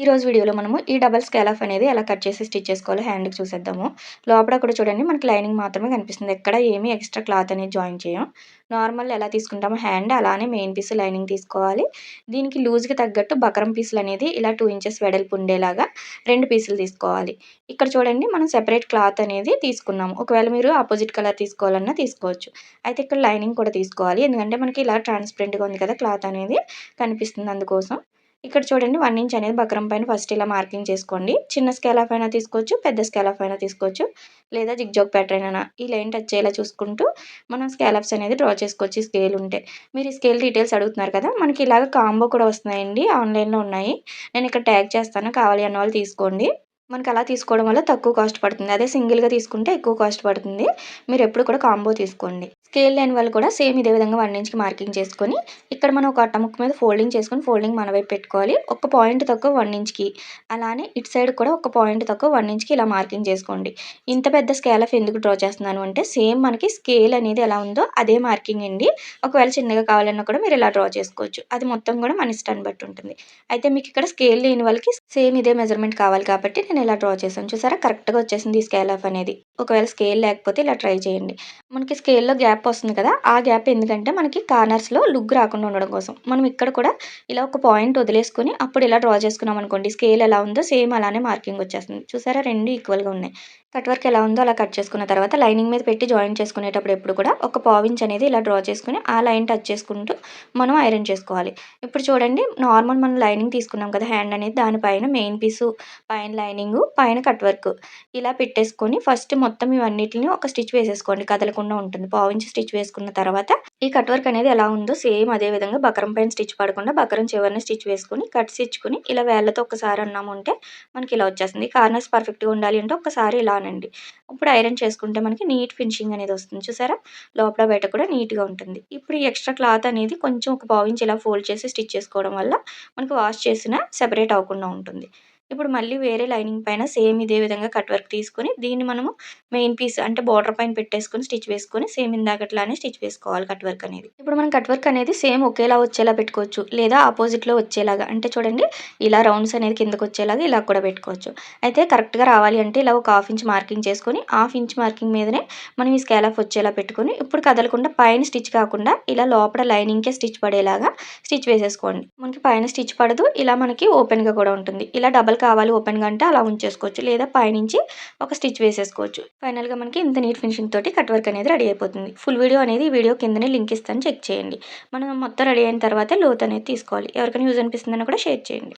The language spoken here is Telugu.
ఈ రోజు వీడియోలో మనము ఈ డబల్ స్కాలఫ్ అనేది ఎలా కట్ చేసి స్టిచ్ చేసుకోవాలో హ్యాండ్కి చూసేద్దాము. లోపల కూడా చూడండి మనకి లైనింగ్ మాత్రమే కనిపిస్తుంది. ఎక్కడ ఏమీ ఎక్స్ట్రా క్లాత్ అనేది జాయిన్ చేయం. నార్మల్ ఎలా తీసుకుంటామో హ్యాండ్ అలానే మెయిన్ పీస్ లైనింగ్ తీసుకోవాలి. దీనికి లూజ్కి తగ్గట్టు బకరం పీసులు అనేది ఇలా టూ ఇంచెస్ వెడల్పు ఉండేలాగా రెండు పీసులు తీసుకోవాలి. ఇక్కడ చూడండి మనం సెపరేట్ క్లాత్ అనేది తీసుకున్నాము. ఒకవేళ మీరు ఆపోజిట్ కలర్ తీసుకోవాలన్నా తీసుకోవచ్చు. అయితే ఇక్కడ లైనింగ్ కూడా తీసుకోవాలి. ఎందుకంటే మనకి ఇలా ట్రాన్స్పరెంట్గా ఉంది కదా క్లాత్ అనేది కనిపిస్తుంది అందుకోసం. ఇక్కడ చూడండి వన్ ఇంచ్ అనేది బక్రం పైన ఫస్ట్ ఇలా మార్కింగ్ చేసుకోండి. చిన్న స్కేల్ ఆఫ్ అయినా తీసుకోవచ్చు పెద్ద స్కేల్ ఆఫ్ అయినా తీసుకోవచ్చు. లేదా జిగ్జాగ్ ప్యాటర్న్ అయినా ఈ లైన్ టచ్ అయ్యేలా చూసుకుంటూ మనం స్కేల్ ఆఫ్స్ అనేది డ్రా చేసుకోవచ్చు స్కేల్ ఉంటే. మీరు ఈ స్కేల్ డీటెయిల్స్ అడుగుతున్నారు కదా మనకి ఇలాగ కాంబో కూడా వస్తున్నాయండి ఆన్లైన్లో ఉన్నాయి. నేను ఇక్కడ ట్యాగ్ చేస్తాను కావాలి అన్న వాళ్ళు తీసుకోండి. మనకి అలా తీసుకోవడం వల్ల తక్కువ కాస్ట్ పడుతుంది. అదే సింగిల్గా తీసుకుంటే ఎక్కువ కాస్ట్ పడుతుంది. మీరు ఎప్పుడు కూడా కాంబో తీసుకోండి. స్కేల్ లైన్ వాళ్ళు కూడా సేమ్ ఇదే విధంగా వన్ ఇంచ్కి మార్కింగ్ చేసుకొని ఇక్కడ మనం ఒక అట్టముక్క మీద ఫోల్డింగ్ చేసుకొని ఫోల్డింగ్ మన వైపు పెట్టుకోవాలి. ఒక పాయింట్ తక్కువ వన్ ఇంచ్కి. అలానే ఇటు సైడ్ కూడా ఒక పాయింట్ తక్కువ వన్ ఇంచ్కి ఇలా మార్కింగ్ చేసుకోండి. ఇంత పెద్ద స్కేల్ ఆఫ్ ఎందుకు డ్రా చేస్తున్నాను అంటే సేమ్ మనకి స్కేల్ అనేది ఎలా ఉందో అదే మార్కింగ్ అండి. ఒకవేళ చిన్నగా కావాలన్నా కూడా మీరు ఇలా డ్రా చేసుకోవచ్చు. అది మొత్తం కూడా మన ఇష్టాన్ని బట్టి ఉంటుంది. అయితే మీకు ఇక్కడ స్కేల్ లేని వాళ్ళకి సేమ్ ఇదే మెజర్మెంట్ కావాలి కాబట్టి నేను ఇలా డ్రా చేశాను చూసారా? కరెక్ట్గా వచ్చేసింది ఈ స్కేల్ ఆఫ్ అనేది. ఒకవేళ స్కేల్ లేకపోతే ఇలా ట్రై చేయండి. మనకి స్కేల్లో గ్యాప్ వస్తుంది కదా ఆ గ్యాప్ ఎందుకంటే మనకి కార్నర్స్లో లుగ్ రాకుండా ఉండడం కోసం. మనం ఇక్కడ కూడా ఇలా ఒక పాయింట్ వదిలేసుకుని అప్పుడు ఇలా డ్రా చేసుకున్నాం అనుకోండి స్కేల్ ఎలా ఉందో సేమ్ అలానే మార్కింగ్ వచ్చేస్తుంది. చూసారా? రెండు ఈక్వల్గా ఉన్నాయి. కట్ వర్క్ ఎలా ఉందో అలా కట్ చేసుకున్న తర్వాత లైనింగ్ మీద పెట్టి జాయిన్ చేసుకునేటప్పుడు ఎప్పుడు కూడా ఒక పావించ్ అనేది ఇలా డ్రా చేసుకుని ఆ లైన్ టచ్ చేసుకుంటూ మనం ఐరన్ చేసుకోవాలి. ఇప్పుడు చూడండి నార్మల్ మనం లైనింగ్ తీసుకున్నాం కదా హ్యాండ్ అనేది దానిపైన మెయిన్ పీసు పైన లైనింగ్ పైన కట్ వర్క్. ఇలా పెట్టేసుకొని ఫస్ట్ మొత్తం ఇవన్నిటిని ఒక స్టిచ్ వేసేసుకోండి కదలకుండా ఉంటుంది. పావించి స్టిచ్ వేసుకున్న తర్వాత ఈ కట్ వర్క్ అనేది ఎలా ఉందో సేమ్ అదే విధంగా బకరం పైన స్టిచ్ పడకుండా బకరం చివరిని స్టిచ్ వేసుకుని కట్ స్టిచ్చుకుని ఇలా వేళ్ళతో ఒకసారి అన్నాము ఉంటే మనకి ఇలా వచ్చేస్తుంది. కార్నర్స్ పర్ఫెక్ట్గా ఉండాలి అంటే ఒకసారి ఇలా అనండి ఇప్పుడు ఐరన్ చేసుకుంటే మనకి నీట్ ఫినిషింగ్ అనేది వస్తుంది. చూసారా? లోపల బయట కూడా నీట్గా ఉంటుంది. ఇప్పుడు ఈ ఎక్స్ట్రా క్లాత్ అనేది కొంచెం ఒక పావించి ఇలా ఫోల్డ్ చేసి స్టిచ్ చేసుకోవడం వల్ల మనకి వాష్ చేసిన సెపరేట్ అవ్వకుండా ఉంటుంది. ఇప్పుడు మళ్ళీ వేరే లైనింగ్ పైన సేమ్ ఇదే విధంగా కట్ వర్క్ తీసుకొని దీన్ని మనము మెయిన్ పీస్ అంటే బార్డర్ పైన పెట్టేసుకొని స్టిచ్ వేసుకొని సేమ్ ఇందాకట్లానే స్టిచ్ వేసుకోవాలి కట్ వర్క్ అనేది. ఇప్పుడు మనం కట్ వర్క్ అనేది సేమ్ ఒకేలా వచ్చేలా పెట్టుకోవచ్చు. లేదా ఆపోజిట్లో వచ్చేలాగా. అంటే చూడండి ఇలా రౌండ్స్ అనేది కిందకు వచ్చేలాగా ఇలా కూడా పెట్టుకోవచ్చు. అయితే కరెక్ట్గా రావాలి అంటే ఇలా ఒక హాఫ్ ఇంచ్ మార్కింగ్ చేసుకొని హాఫ్ ఇంచ్ మార్కింగ్ మీదనే మనం ఈ స్కేల్ ఆఫ్ వచ్చేలా పెట్టుకొని ఇప్పుడు కదలకుండా పైన స్టిచ్ కాకుండా ఇలా లోపల లైనింగ్కే స్టిచ్ పడేలాగా స్టిచ్ వేసేసుకోండి. మనకి పైన స్టిచ్ పడదు ఇలా మనకి ఓపెన్గా కూడా ఉంటుంది. ఇలా డబల్ కావాలి ఓపెన్గా అంటే అలా ఉంచేసుకోవచ్చు. లేదా పైనుంచి ఒక స్టిచ్ వేసేసుకోవచ్చు. ఫైనల్గా మనకి ఇంత నీట్ ఫినిషింగ్ తోటి కట్ వర్క్ అనేది రెడీ అయిపోతుంది. ఫుల్ వీడియో అనేది ఈ వీడియో కిందనే లింక్ ఇస్తాను చెక్ చేయండి. మనం మొత్తం రెడీ అయిన తర్వాత లోత్ అనేది తీసుకోవాలి. ఎవరికైనా యూజ్ అనిపిస్తుందని కూడా షేర్ చేయండి.